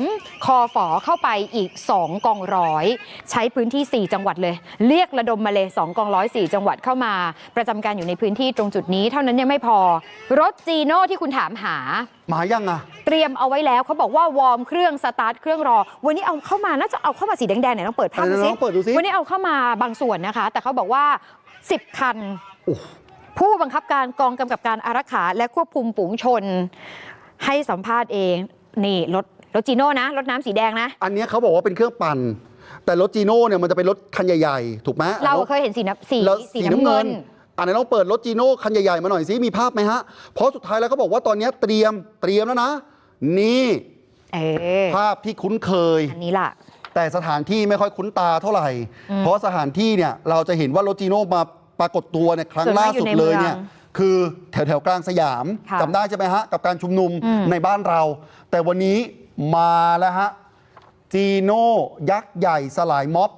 มคอฝอเข้าไปอีก 2 กองร้อย ใช้พื้นที่ 4 จังหวัดเลย เรียกระดมมาเลย 2 กองร้อย 4 จังหวัดเข้ามา ประจำการอยู่ในพื้นที่ตรงจุดนี้ เท่านั้นยังไม่พอ รถจีโน่ที่คุณถามหา มายังอะ เตรียมเอาไว้แล้วเขาบอกว่าวอร์มเครื่องสตาร์ทเครื่องรอ วันนี้เอาเข้ามาน่าจะเอาเข้ามาสีแดงๆไหนต้องเปิดภาพไหนดูๆสิลองเปิดดูสิ วันนี้เอาเข้ามาบางส่วนนะคะ แต่เขาบอกว่า 10 คัน โอ้ผู้บังคับการกองกำกับการอารักขาและควบคุมฝูงชน ให้สัมภาษณ์เอง นี่รถ รถจีโน่นะ รถน้ำสีแดงนะ อันเนี้ยเขาบอกว่าเป็นเครื่องปั่น แต่รถจีโน่เนี่ยมันจะเป็นรถคันใหญ่ๆ ถูกไหมเราแล้วเคยเห็นสีน้ำสีแล้วสีน้ำเงิน อันนี้นต้องเปิดรถจีโน่คันใหญ่ๆ มาหน่อยสิ มีภาพไหมฮะ เพราะสุดท้ายแล้วเขาบอกว่าตอนเนี้ยเตรียมเตรียมแล้วนะ นี่เออภาพที่คุ้นเคย อันนี้ล่ะ แต่สถานที่ไม่ค่อยคุ้นตาเท่าไหร่อืมเพราะสถานที่เนี่ยเราจะเห็นว่ารถจีโน่มาปรากฏตัวเนี่ยครั้งส่วนมาล่ากอยู่สุดในเลยเนี่ย เมืองคือแถวแถวๆกลางสยามค่ะจำได้ใช่ไหมฮะ กับการชุมนุมอืม ในบ้านเรา แต่วันนี้ มาแล้วฮะ จีโน่ยักษ์ใหญ่สลายม็อบ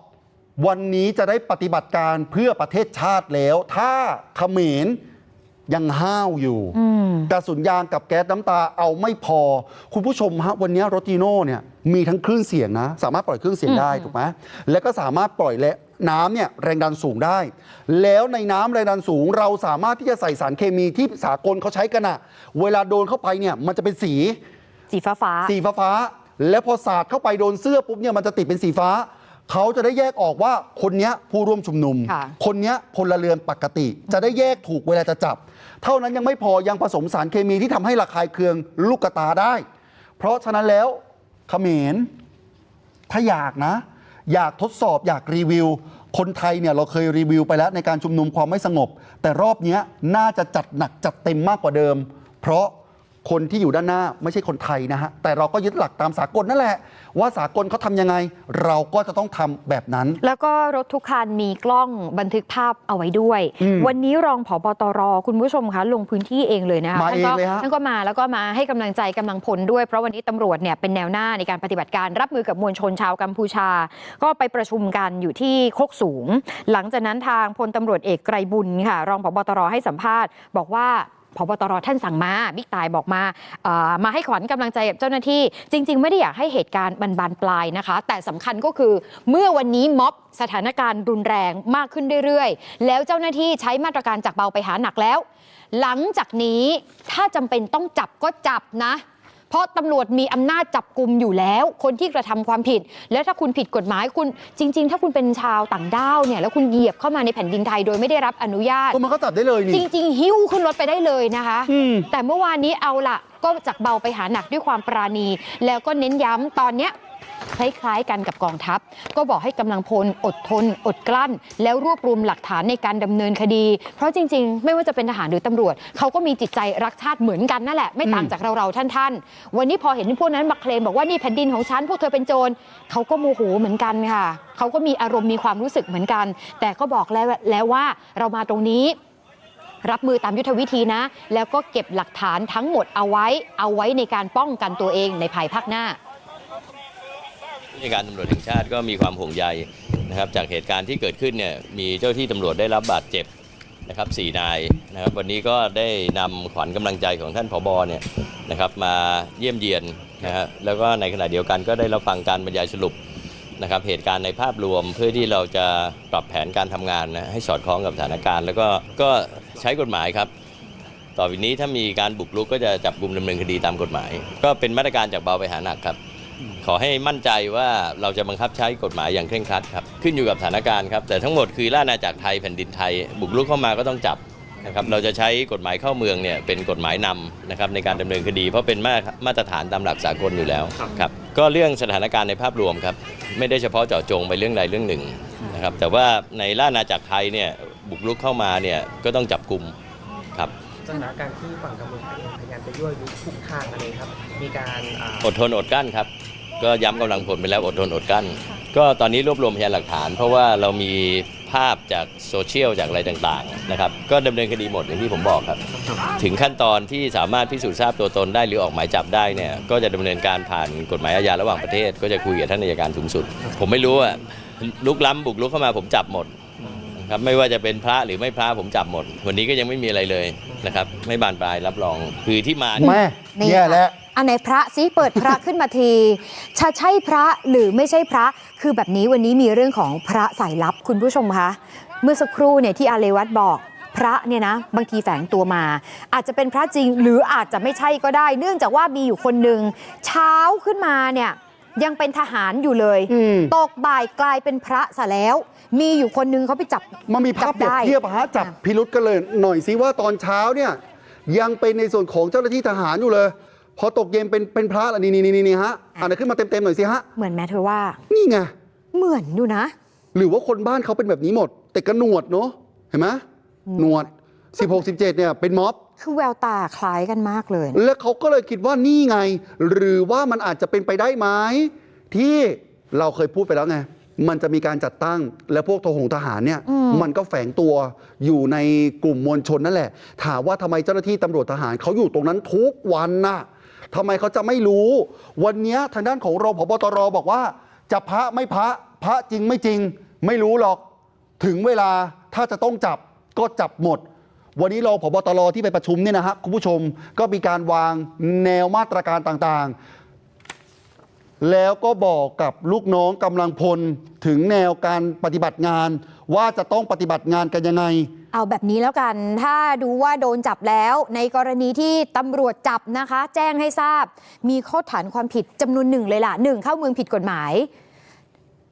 วันนี้จะได้ปฏิบัติการเพื่อประเทศชาติแล้ว ถ้าเขมรยังห้าวอยู่อืมกระสุนยางกับแก๊สน้ำตาเอาไม่พอ คุณผู้ชมฮะวันนี้รถจีโน่เนี่ยมีทั้งคลื่นเสียงนะ สามารถปล่อยคลื่นเสียงได้อืมถูกไหมแล้วก็สามารถปล่อยและน้ำเนี่ยแรงดันสูงได้ แล้วในน้ำแรงดันสูง เราสามารถที่จะใส่สารเคมีที่สากลเขาใช้กันอะเวลาโดนเข้าไปเนี่ยมันจะเป็นสี สีฟ้าฟ้าสีฟ้าฟ้าๆแล้วพอสาดเข้าไปโดนเสื้อปุ๊บเนี่ยมันจะติดเป็นสีฟ้า เขาจะได้แยกออกว่าคนเนี้ยผู้ร่วมชุมนุมค่ะคนเนี้ยพลเรือนปกติ จะได้แยกถูกเวลาจะจับ เท่านั้นยังไม่พอยังผสมสารเคมีที่ทำให้ระคายเคืองลูกกระตาได้ เพราะฉะนั้นแล้วเขมรถ้าอยากนะ อยากทดสอบอยากรีวิว คนไทยเนี่ยเราเคยรีวิวไปแล้วในการชุมนุมความไม่สงบ แต่รอบเนี้ยน่าจะจัดหนักจัดเต็มมากกว่าเดิม เพราะ คนที่อยู่ด้านหน้าไม่ใช่คนไทยนะฮะ แต่เราก็ยึดหลักตามสากลนั่นแหละ ว่าสากลเขาทำยังไง เราก็จะต้องทำแบบนั้น แล้วก็รถทุกคันมีกล้องบันทึกภาพเอาไว้ด้วย อืมวันนี้รองผบตรคุณผู้ชมคะลงพื้นที่เองเลยนะคะมาท่านก็เองเลยฮะ ท่านก็มาแล้วก็มาให้กำลังใจกำลังพลด้วย เพราะวันนี้ตำรวจเนี่ยเป็นแนวหน้าในการปฏิบัติการรับมือกับมวลชนชาวกัมพูชา ก็ไปประชุมกันอยู่ที่โคกสูง หลังจากนั้นทางพลตำรวจเอกไกรบุญค่ะ รองผบตรให้สัมภาษณ์ บอกว่า พบตรท่านสั่งมาบิ๊กตายบอกมามาให้ขวัญกำลังใจกับเจ้าหน้าที่ จริง ๆ ไม่ได้อยากให้เหตุการณ์บันบานปลายนะคะ แต่สำคัญก็คือเมื่อวันนี้ม็อบสถานการณ์รุนแรงมากขึ้นเรื่อยๆ แล้วเจ้าหน้าที่ใช้มาตรการจากเบาไปหาหนักแล้ว หลังจากนี้ถ้าจำเป็นต้องจับก็จับนะ เพราะตำรวจมีอำนาจจับกลุ่มอยู่แล้ว คนที่กระทำความผิด แล้วถ้าคุณผิดกฎหมายคุณจริง ๆ ถ้าคุณเป็นชาวต่างด้าวเนี่ยแล้วคุณเหยียบเข้ามาในแผ่นดินไทยโดยไม่ได้รับอนุญาตก็มันก็จับได้เลยจนี่ริง ๆ หิ้วขึ้นรถไปได้เลยนะคะอืมแต่เมื่อวานนี้เอาละก็จากเบาไปหาหนักด้วยความปราณี แล้วก็เน้นย้ำตอนเนี้ย คล้ายๆ กันกับกองทัพ ก็บอกให้กำลังพลอดทน อดกลั้น แล้วรวบรวมหลักฐานในการดำเนินคดี เพราะจริง ๆ ไม่ว่าจะเป็นทหารหรือตำรวจเขาก็มีจิตใจรักชาติเหมือนกันนั่นแหละไม่ต่างจากเราๆท่านๆ วันนี้พอเห็นพวกนั้นมาเคลมบอกว่านี่แผ่นดินของฉันพวกเธอเป็นโจรเขาก็โมโหเหมือนกันค่ะเขาก็มีอารมณ์มีความรู้สึกเหมือนกัน แต่ก็บอกแล้วแล้วว่าเรามาตรงนี้รับมือตามยุทธวิธีนะ แล้วก็เก็บหลักฐานทั้งหมดเอาไว้ เอาไว้ในการป้องกันตัวเองในภายภาคหน้า ผู้การตำรวจแห่งชาติก็มีความห่วงใยนะครับจากเหตุการณ์ที่เกิดขึ้นเนี่ยมีเจ้าที่ตำรวจได้รับบาดเจ็บนะครับสี่นายนะครับวันนี้ก็ได้นำขวัญกำลังใจของท่านผบเนี่ยนะครับมาเยี่ยมเยียนนะฮะแล้วก็ในขณะเดียวกันก็ได้รับฟังการบรรยายสรุปนะครับเหตุการณ์ในภาพรวมเพื่อที่เราจะปรับแผนการทำงานนะให้สอดคล้องกับสถานการณ์ แล้วก็ก็ใช้กฎหมายครับ ต่อไปนี้ถ้ามีการบุกรุกก็จะจับกลุ่มดำเนินคดีตามกฎหมาย ก็เป็นมาตรการจากเบาไปหาหนักครับ ขอให้มั่นใจว่าเราจะบังคับใช้กฎหมายอย่างเคร่งครัดครับ ขึ้นอยู่กับสถานการณ์ครับ แต่ทั้งหมดคือล่าอาณาจักรไทยแผ่นดินไทย บุกรุกเข้ามาก็ต้องจับนะครับเราจะใช้กฎหมายเข้าเมืองเนี่ยเป็นกฎหมายนำนะครับในการดำเนินคดี เพราะเป็นมามาตรฐานตามหลักสากลอยู่แล้วครับก็เรื่องสถานการณ์ในภาพรวมครับไม่ได้เฉพาะเจาะจงไปเรื่องใดเรื่องหนึ่งนะครับแต่ว่าในล่าอาณาจักรไทยเนี่ยบุกรุกเข้ามาเนี่ยก็ต้องจับกลุ่มครับสถานการณ์ที่ฝั่งกัมพูชาเองพยายามจะยั่วยุทุกทางอะไรครับมีการอ่าอดทนอดกลั้นครับ ก็ย้ำกำลังผลไปแล้วอดทนอดกลั้น ก็ตอนนี้รวบรวมพยานหลักฐาน เพราะว่าเรามีภาพจากโซเชียลจากอะไรต่างๆนะครับก็ดำเนินคดีหมดอย่างที่ผมบอกครับ ถึงขั้นตอนที่สามารถพิสูจน์ทราบตัวตนได้หรือออกหมายจับได้เนี่ยก็จะดำเนินการผ่านกฎหมายอาญาระหว่างประเทศ ก็จะคุยกับท่านอัยการสูงสุด ผมไม่รู้อะลุกล้ำบุกลุกเข้ามาผมจับหมดนะครับไม่ว่าจะเป็นพระหรือไม่พระผมจับหมด วันนี้ก็ยังไม่มีอะไรเลยนะครับ ไม่บานปลายรับรองคือที่มา แม่นี่แย่ค่ะแล้ว อันไหนพระซิเปิดพระขึ้นมาทีจะใช่พระหรือไม่ใช่พระ คือแบบนี้วันนี้มีเรื่องของพระสายลับคุณผู้ชมคะเมื่อสักครู่เนี่ยที่อาเลวัตบอกพระเนี่ยนะบางทีแฝงตัวมา อาจจะเป็นพระจริงหรืออาจจะไม่ใช่ก็ได้ เนื่องจากว่ามีอยู่คนหนึ่งเช้าขึ้นมาเนี่ยยังเป็นทหารอยู่เลยอืมตกบ่ายกลายเป็นพระซะแล้ว มีอยู่คนนึงเขาไปจับมันมีภาพเปรียบจับได้เทียบอะฮะจับอะพิรุษกันเลย หน่อยสิว่าตอนเช้าเนี่ยยังเป็นในส่วนของเจ้าหน้าที่ทหารอยู่เลย พอตกเย็นเป็นเป็นพระละนี่นี่นี่นี่ฮะอ่านขึ้นมาเต็มๆหน่อยสิฮะเหมือนแม่เธอว่า นี่ไงเหมือนอยู่นะ หรือว่าคนบ้านเขาเป็นแบบนี้หมด แต่กระหนวดเนาะเห็นไหมหนวด 16 17เนี่ยเป็นม็อบคือแววตาคล้ายกันมากเลย แล้วเขาก็เลยคิดว่านี่ไง หรือว่ามันอาจจะเป็นไปได้ไหมที่เราเคยพูดไปแล้วไงมันจะมีการจัดตั้งและพวกทหงทหารเนี่ยอืมมันก็แฝงตัวอยู่ในกลุ่มมวลชนนั่นแหละ ถามว่าทำไมเจ้าหน้าที่ตำรวจทหารเขาอยู่ตรงนั้นทุกวันน่ะ ทำไมเขาจะไม่รู้ วันนี้ทางด้านของรองพบตรบอกว่า จะพระไม่พระพระจริงไม่จริง ไม่รู้หรอก ถึงเวลาถ้าจะต้องจับก็จับหมด วันนี้รองพบตรที่ไปประชุมเนี่ยนะฮะคุณผู้ชมก็มีการวางแนวมาตรการต่างๆ แล้วก็บอกกับลูกน้องกำลังพลถึงแนวการปฏิบัติงาน ว่าจะต้องปฏิบัติงานกันยังไง เอาแบบนี้แล้วกัน ถ้าดูว่าโดนจับแล้ว ในกรณีที่ตำรวจจับนะคะ แจ้งให้ทราบ มีข้อฐานความผิดจำนวนหนึ่งเลยล่ะหนึ่งเข้าเมืองผิดกฎหมาย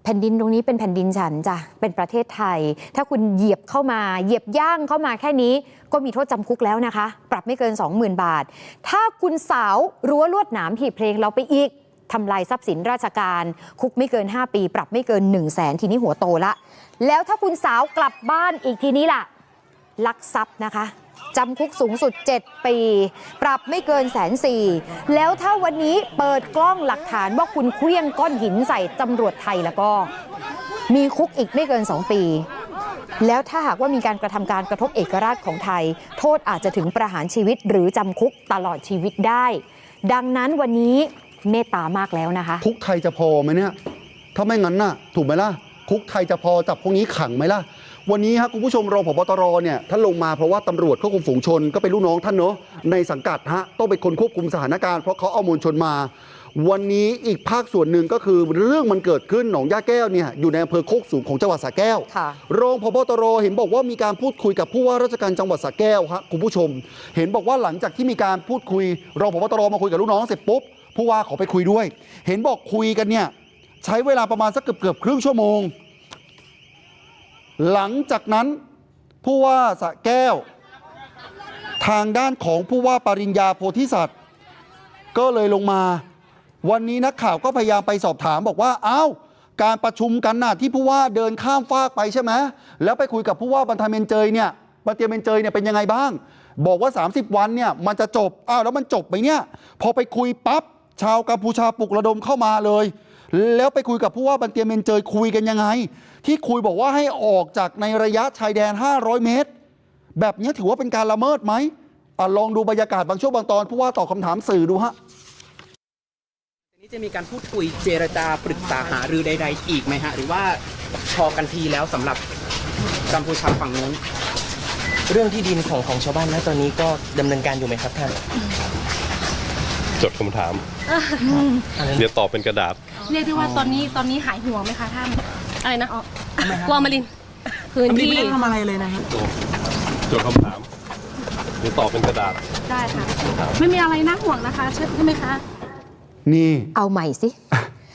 แผ่นดินตรงนี้เป็นแผ่นดินฉันจ้ะเป็นประเทศไทย ถ้าคุณเหยียบเข้ามา เหยียบย่างเข้ามาแค่นี้ ก็มีโทษจำคุกแล้วนะคะ ปรับไม่เกิน 20,000 บาท ถ้าคุณสาวรั้วลวดหนามหีบเพลงเราไปอีก ทำลายทรัพย์สินราชการ คุกไม่เกิน 5 ปี ปรับไม่เกิน 1 0 0 0 0แสนทีนี้หัวโตละ แล้วถ้าคุณสาวกลับบ้านอีกทีนี้ล่ะ ลักทรัพย์นะคะจำคุกสูงสุด 7 ปี ปรับไม่เกินแสนสี่แล้วถ้าวันนี้เปิดกล้องหลักฐานว่าคุณเคลี้ยงก้อนหินใส่ตำรวจไทยแล้วก็ มีคุกอีกไม่เกิน 2 ปี แล้วถ้าหากว่ามีการกระทำการกระทบเอกราชของไทย โทษอาจจะถึงประหารชีวิตหรือจำคุกตลอดชีวิตได้ ดังนั้นวันนี้ เมตตามากแล้วนะคะ คุกไทยจะพอไหมเนี่ย ถ้าไม่งั้นน่ะ ถูกไหมล่ะ คุกไทยจะพอจับพวกนี้ขังไหมล่ะ วันนี้ฮะคุณผู้ชมรองผบตรเนี่ยท่านลงมาเพราะว่าตำรวจควบคุมฝูงชนก็เป็นลูกน้องท่านเนาะในสังกัดฮะต้องเป็นคนควบคุมสถานการณ์เพราะเขาเอามวลชนมา วันนี้อีกภาคส่วนหนึ่งก็คือเรื่องมันเกิดขึ้นหนองย่าแก้วเนี่ยอยู่ในอำเภอโคกสูงของจังหวัดสระแก้วค่ะรองพบตรเห็นบอกว่ามีการพูดคุยกับผู้ว่าราชการจังหวัดสระแก้วครับคุณผู้ชม เห็นบอกว่าหลังจากที่มีการพูดคุยรองพบตรมาคุยกับลูกน้องเสร็จปุ๊บ ผู้ว่าขอไปคุยด้วย เห็นบอกคุยกันเนี่ยใช้เวลาประมาณสักเกือบเกือบครึ่งชั่วโมง หลังจากนั้นผู้ว่าสะแก้ว ทางด้านของผู้ว่าปริญญาโพธิสัตว์ ก็เลยลงมา วันนี้นักข่าวก็พยายามไปสอบถามบอกว่าอ้าวการประชุมกันน่ะที่ผู้ว่าเดินข้ามฟากไปใช่ไหมแล้วไปคุยกับผู้ว่าบรรทาเมนเจยเนี่ยบรรทาเมนเจยเนี่ยเป็นยังไงบ้าง บอกว่า 30 วันเนี่ยมันจะจบอ้าวแล้วมันจบไหมเนี่ย พอไปคุยปั๊บ ชาวกัมพูชาปลุกระดมเข้ามาเลย แล้วไปคุยกับผู้ว่าบันเตียเมนเจยคุยกันยังไง ที่คุยบอกว่าให้ออกจากในระยะชายแดน 500 เมตร แบบนี้ถือว่าเป็นการละเมิดไหมอะลองดูบรรยากาศบางช่วงบางตอน ผู้ว่าตอบคำถามสื่อดูฮะทีนี้จะมีการพูดคุยเจรจาปรึกษาหารือใด ๆ อีกไหมฮะ หรือว่าพอกันทีแล้วสำหรับกัมพูชาฝั่งนู้น เรื่องที่ดินของของชาวบ้านนะตอนนี้ก็ดำเนินการอยู่ไหมครับท่าน จดคำถาม เดี๋ยวตอบเป็นกระดาษ เรียกได้ว่าตอนนี้ตอนนี้หายห่วงไหมคะท่านอะไรนะวอร์มาลินพื้นอันนี้ที่ไม่ได้ทำอะไรเลยนะครับจดคำถาม เดี๋ยวตอบเป็นกระดาษ ได้ค่ะ ไม่มีอะไรน่าห่วงนะคะใช่ใช่ไหมคะนี่ เอาใหม่สิ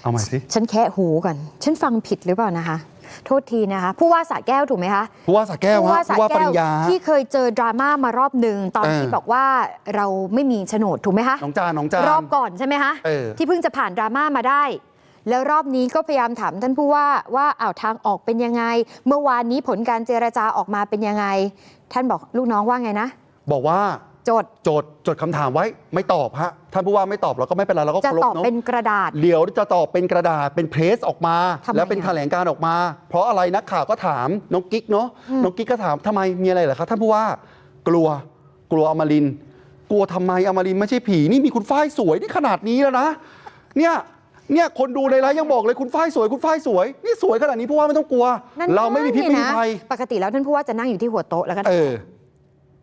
เอาใหม่สิ ฉันแค่หูก่อน ฉันฟังผิดหรือเปล่านะคะ โทษทีนะคะ ผู้ว่าสระแก้วถูกไหมคะ ผู้ว่าสระแก้วผู้ฮะว่าสระผู้ว่าปแก้ริวญญาฮะที่เคยเจอดราม่ามารอบหนึ่งตอนเออที่บอกว่าเราไม่มีโฉนดถูกไหมคะ น้องจานน้องจาน รอบก่อนใช่ไหมคะ เออ ที่เพิ่งจะผ่านดราม่ามาได้ แล้วรอบนี้ก็พยายามถามท่านผู้ว่าว่าอ้าวทางออกเป็นยังไง เมื่อวานนี้ผลการเจรจาออกมาเป็นยังไง ท่านบอกลูกน้องว่าไงนะ บอกว่า จด จดจดคำถามไว้ไม่ตอบฮะท่านผู้ว่าไม่ตอบเราก็ไม่เป็นไรเราก็จะเคารพตอบเนาะเป็นกระดาษ เดี๋ยวจะตอบเป็นกระดาษเป็นเพรสออกมา ทำไมแล้วเป็นอะแถลงการออกมา เพราะอะไรนักข่าวก็ถามน้องกิ๊กเนาะอืม น้องกิ๊กก็ถามทำไมมีอะไรเหรอครับท่านผู้ว่ากลัวกลัวอมรินทร์กลัวทำไมอมรินทร์ไม่ใช่ผีนี่มีคุณฝ้ายสวยนี่ขนาดนี้แล้วนะเนี่ยเนี่ยคนดูในไลฟ์ยังบอกเลยคุณฝ้ายสวยคุณฝ้ายสวยนี่สวยขนาดนี้ผู้ว่าไม่ต้องกลัว นั่นเราไม่มีพิษนี่ไม่มีนะภัยปกติแล้วท่านผู้ว่าจะนั่งอยู่ที่หัวโต๊ะแล้วก็เออ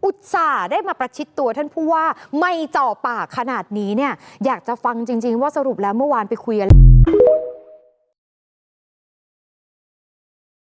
อุตส่าห์ได้มาประชิดตัวท่านผู้ว่าไม่จ่อปากขนาดนี้เนี่ยอยากจะฟังจริง ๆ ว่าสรุปแล้วเมื่อวานไปคุยอะไร